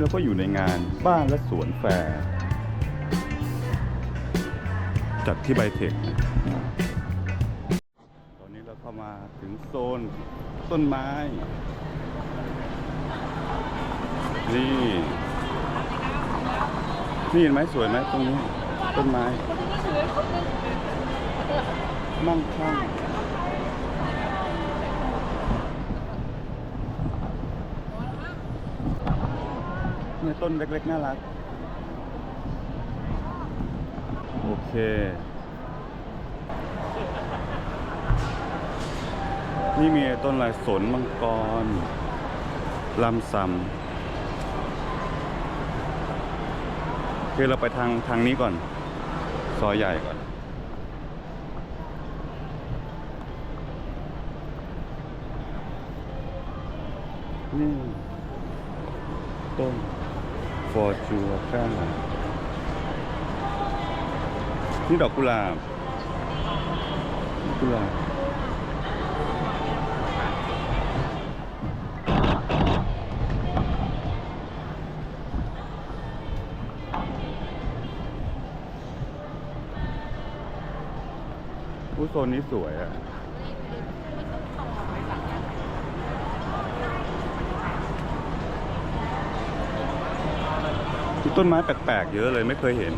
เราก็อยู่ในงานบ้านและสวนแฟร์จัดที่ไบเทคนะตอนนี้เราเข้ามาถึงโซนต้นไม้ นี่ นี่เห็นไหมสวยไหมตรงนี้ ต้นไม้ มั่งคั่ง เนี่ยต้นเล็กๆน่ารัก โอเค นี่มีต้นอะไรสนมังกรลำซำโอเราไปทางทางนี้ก่อน ซอยใหญ่ก่อนนี่ ฟอร์จูก้านี่ดอกกุหลาบกุหลาบผู้โซนนี้สวยอะ มีต้นไม้แปลกๆ เยอะเลยไม่เคยเห็น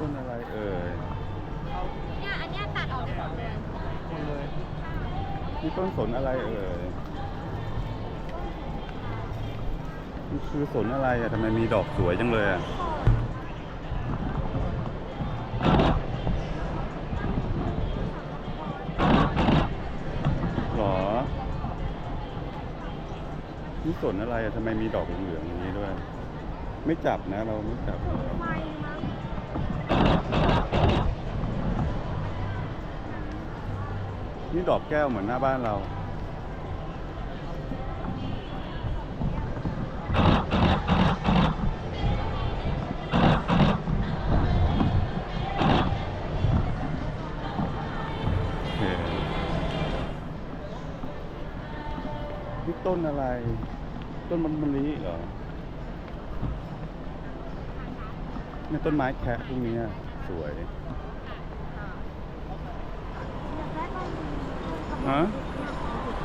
ต้นอะไรเอ่ยเนี่ยอันเนี้ยตัดออกหมดเลยนี่ต้นสนอะไรเอ่ยมันคือสนอะไรอะทำไมมีดอกสวยจังเลยอะหร สนอะไรทำไมมีดอกเหลืองๆอย่างนี้ด้วย ไม่จับนะเราไม่จับ นี่ดอกแก้วเหมือนหน้าบ้านเราเคนี่ต้นอะไร ต้นมันมะลิเหรอนี่ต้นไม้แคะพวกนี้สวย ฮะ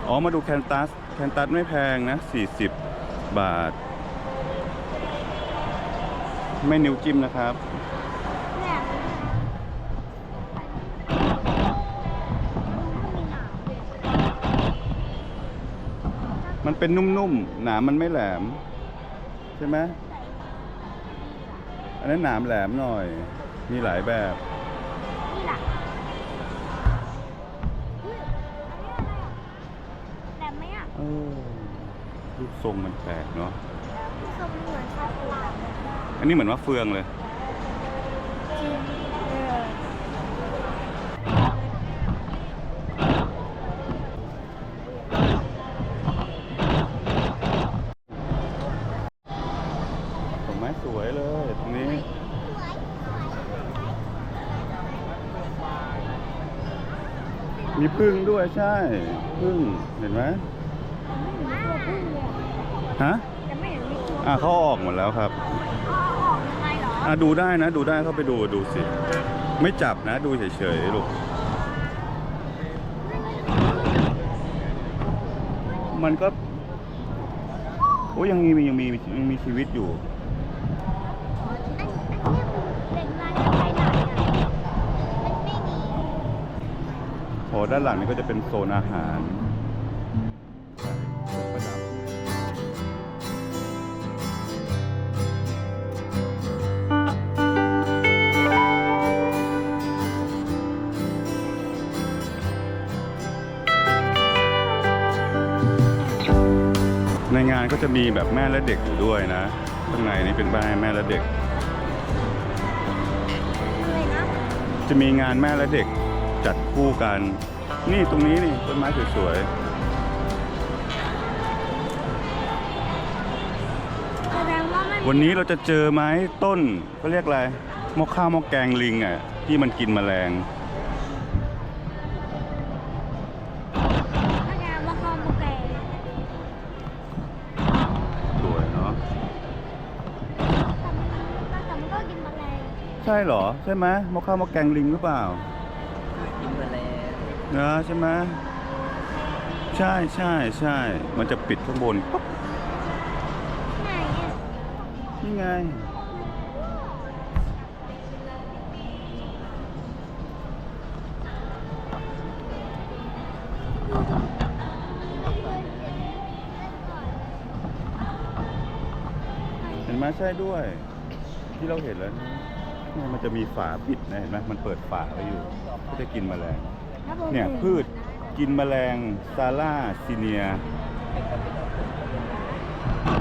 อ๋อ มาดูแคนตัส แคนตัสไม่แพงนะ 40 บาท ไม่นิ้วจิ้มนะครับ มันมีหนามด้วยมันเป็นนุ่มๆ หนามมันไม่แหลม ใช่ไหมอันนั้นหนามแหลมหน่อย มีหลายแบบ นี่ล่ะอุ้ยอันนี้อะไรอะแหลมไหมอะเออรูปทรงมันแปลกเนาะ ทรงเหมือนข้าวเปล่าอันนี้เหมือนมะเฟืองเลย มีพึ่งด้วยใช่พึ่งเห็นไหมไม่เห็นตัวพึ่งเลยฮะแต่ไม่เห็นมีตัวอะเขาออกหมดแล้วครับอ๋อออกยังไงเหรออะดูได้นะ ดูได้เข้าไปดูดูสิ ไม่จับนะ ดูเฉยๆลูกมันก็โอ้ยังมียังมียังมีชีวิตอยู่ ด้านหลังนี่ก็จะเป็นโซนอาหารประดับในงานก็จะมีแบบแม่และเด็กอยู่ด้วยนะข้างในนี้เป็นบ้านแม่และเด็กอะไรนะจะมีงานแม่และเด็ก จัดคู่กัน นี่ตรงนี้นี่ต้นไม้สวยๆวันนี้เราจะเจอไม้ต้นก็เรียกอะไรม้อข้าวมอแกงลิงอะที่มันกินแมลงถั่มวเนาะลงใช่เหรอ ใช่ไหมม้อข้าวมอแกงลิงหรือเปล่า นะใช่ไหมใช่ใช่ใช่มันจะปิดข้างบนปุ๊บไหนอะนี่ไง เห็นไหมใช่ด้วย ที่เราเห็นแล้วเนี่ยมันจะมีฝาปิดนะเห็นไหมมันเปิดฝาไว้อยู่ก็จะกินแมลงแล้ว เนี่ยห็พืชกินแมลงซาร่าซีเนีย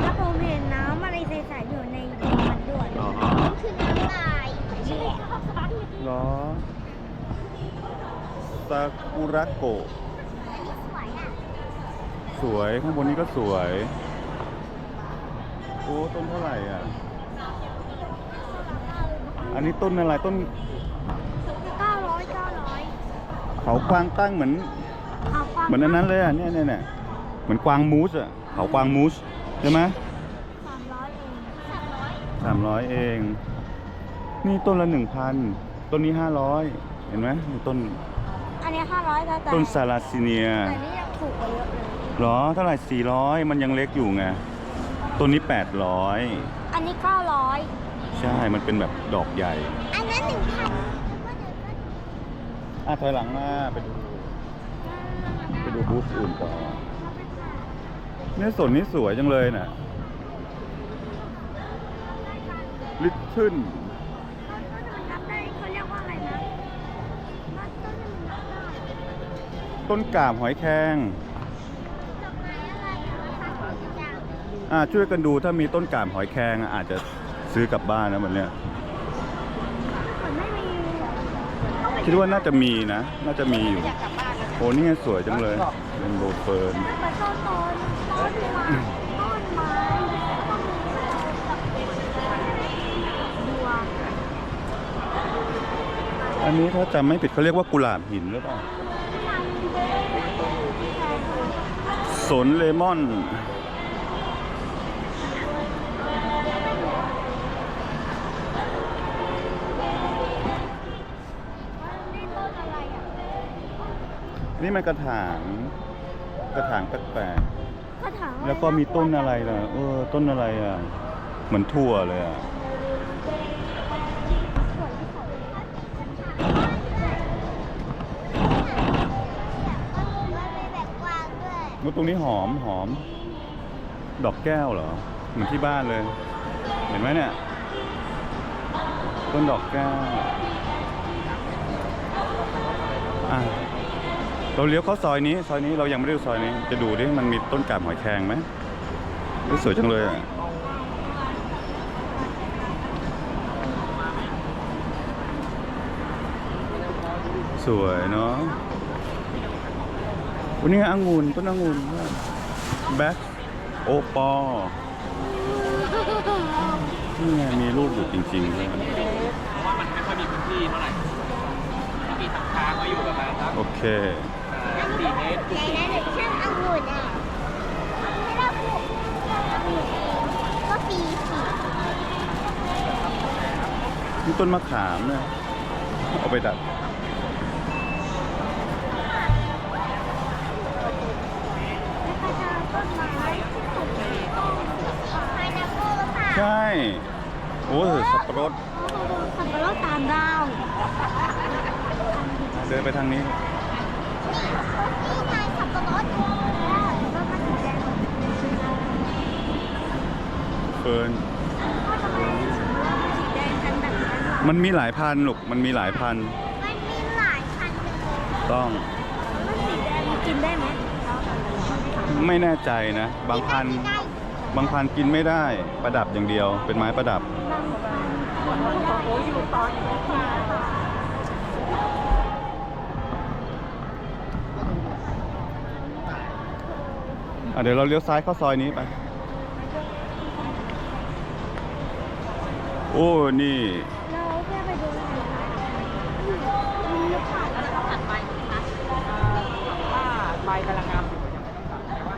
แล้วผมเห็นน้ำอะไรใสๆอยู่ในตัวมันด้วยอ๋อมันคือน้ำลายใช่เหรอซากุระโกะสวยอะสวยข้างบนนี้ก็สวยโอ้ต้นเท่าไหร่อะ อันนี้ต้นอะไรต้น เก้าร้อยเก้าร้อย เขากวางตั้งเหมือนเอาฟังเหมือนอันนั้นเลยอะเนี่ยเนี่ยเนี่ยเหมือนกวางมูสอะเขากวางมูสใช่ไหมสามร้อยเองสามร้อยสามร้อยเอง นี่ต้นละหนึ่งพันต้นนี้ห้าร้อยเห็นไหมนี่ต้นอันนี้ห้าร้อยแต่แต่ต้นซาลาซีเนียแต่นี่ยังถูกกว่าเยอะเลยเหรอเท่าไหร่สี่ร้อยมันยังเล็กอยู่ไงต้นนี้แปดร้อยอันนี้เก้าร้อยใช่มันเป็นแบบดอกใหญ่ อันนั้นหนึ่งพัน อะถอยหลังมาไปดูไปดูบูธอื่นก่อนเนี่ยสวนนี้สวยจังเลยน่ะลิทเทิลนับได้เขาเรียกว่าอะไรนะนับต้นมันนับได้ต้นกาบหอยแครงดอกไม้อะไรอะคะทุกอย่างอะช่วยกันดูถ้ามีต้นกาบหอยแครงอะอาจจะซื้อกลับบ้านนะวันเนี้ย เหมือนไม่มี คิดว่าน่าจะมีนะ น่าจะมีอยู่ โอ้นี่ไงสวยจังเลยเป็นโบเฟิร์นเหมือนต้นต้นต้นไม้ต้นไม้บัวอันนี้ถ้าจำไม่ผิดเขาเรียกว่ากุหลาบหินหรือเปล่าสนเลมอนนี่ นี่มันกระถางกระถางแปลกกระถางๆแล้วก็มีต้นอะไรล่ะ เออ ต้นอะไรอะ เหมือนถั่วเลยอะแล้วตรงนี้หอมหอม ดอกแก้วเหรอ เหมือนที่บ้านเลย เห็นไหมเนี่ย ต้นดอกแก้วอะ เราเลี้ยวเข้าซอยนี้ ซอยนี้เรายังไม่ได้ดูซอยนี้ จะดูดิมันมีต้นกาบหอยแครงไหมอุ๊ยสวยจังเลยอะสวยเนาะวันนี้ไงองุ่นต้นองุ่นแบ็คโอปอนี่ไงมีลูกอยู่จริงๆด้วยเพราะว่ามันไม่ค่อยมีพื้นที่เท่าไหร่มีทางค้างไว้อยู่ประมาณสักโอเค สี่เมตรในนั้นเด็กช่างองุ่นอะไม่ได้ปลูกก็ปีสินี่ต้นมะขามเนี่ยเอาไปดัด แล้วก็จะต้นไม้ที่ปลูกในต้นพายนัปเปิลหรือเปล่าใช่ โอ้ยสับปะรด สับปะรดตามดาว เดินไปทางนี้ เฟิร์นก็ทำไมสีแดงกันแบบนั้นล่ะมันมีหลายพันลูก มันมีหลายพัน มันมีหลายพันเลยต้อง มันสีแดงมันกินได้ไหมไม่แน่ใจนะ บางพันได้บางพันกินไม่ได้ ประดับอย่างเดียว เป็นไม้ประดับ บางพันโอ้อยู่ตอนอ่ เดี๋ยวเราเลี้ยวซ้ายเข้าซอยนี้ไป โอ้ นี่เราแค่ไปดูใบกำลังงามอยู่ยังไม่ต้องตัดแต่ว่า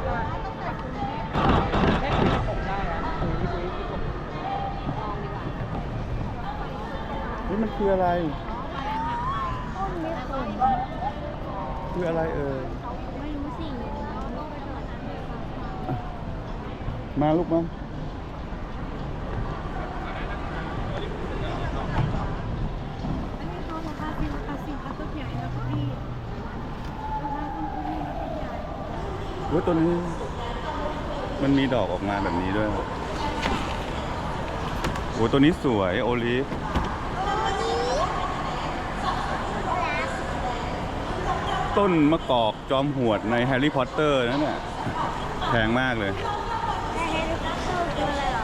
แค่ปุ๋ยผมได้นะปุ๋ยปุ๋ยผมนี่คืออะไร คืออะไรเอ่ย ไม่รู้สิ อะ มาลูกมาอันนี้เขาราคาเป็นราคาสินค้าตัวใหญ่าคาต้นทุนนี่ราคาใหญ่เว้ยตัวนี้มันมีดอกออกมาแบบนี้ด้วยโอ้ตัวนี้สวยโอลิฟต้นมะกอกจอมหวดในแฮร์รี่พอตเตอร์นั่นน่ะแพงมากเลย แต่เฮลิคอปเตอร์คืออะไรเหรอ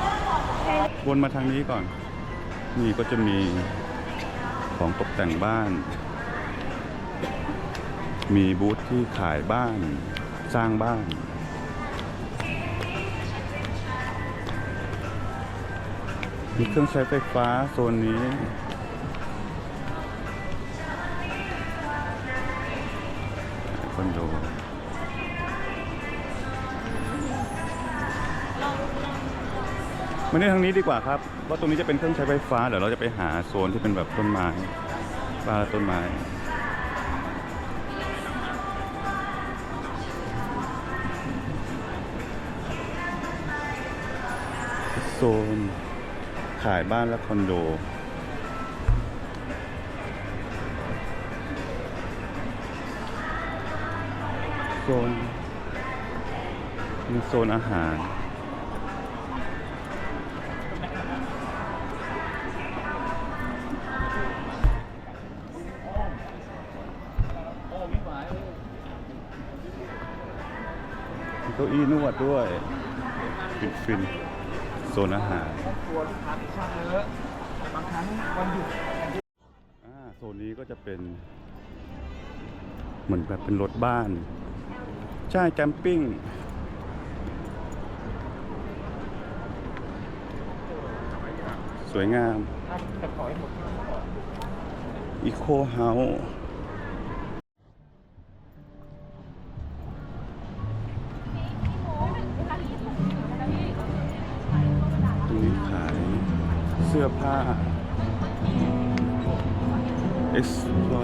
วนมาทางนี้ก่อน นี่ก็จะมีของตกแต่งบ้าน มีบูธที่ขายบ้าน สร้างบ้านมีเครื่องใช้ไฟฟ้าโซนนี้ มานี่ทางนี้ดีกว่าครับว่าตรงนี้จะเป็นเครื่องใช้ไฟฟ้าเดี๋ยวเราจะไปหาโซนที่เป็นแบบต้นไม้บ้านต้นไม้โซนขายบ้านและคอนโดโซนมีโซนอาหาร ก้าอี้นวดด้วยฟินฟินโซนอาหารกลัวลูกค้าติดช่างเยอะบางครั้งวันหยุดอ่าโซนนี้ก็จะเป็น เหมือนแบบเป็นรถบ้าน ใช่แคมปิ้งสวยงามอีโคเฮาส์ เ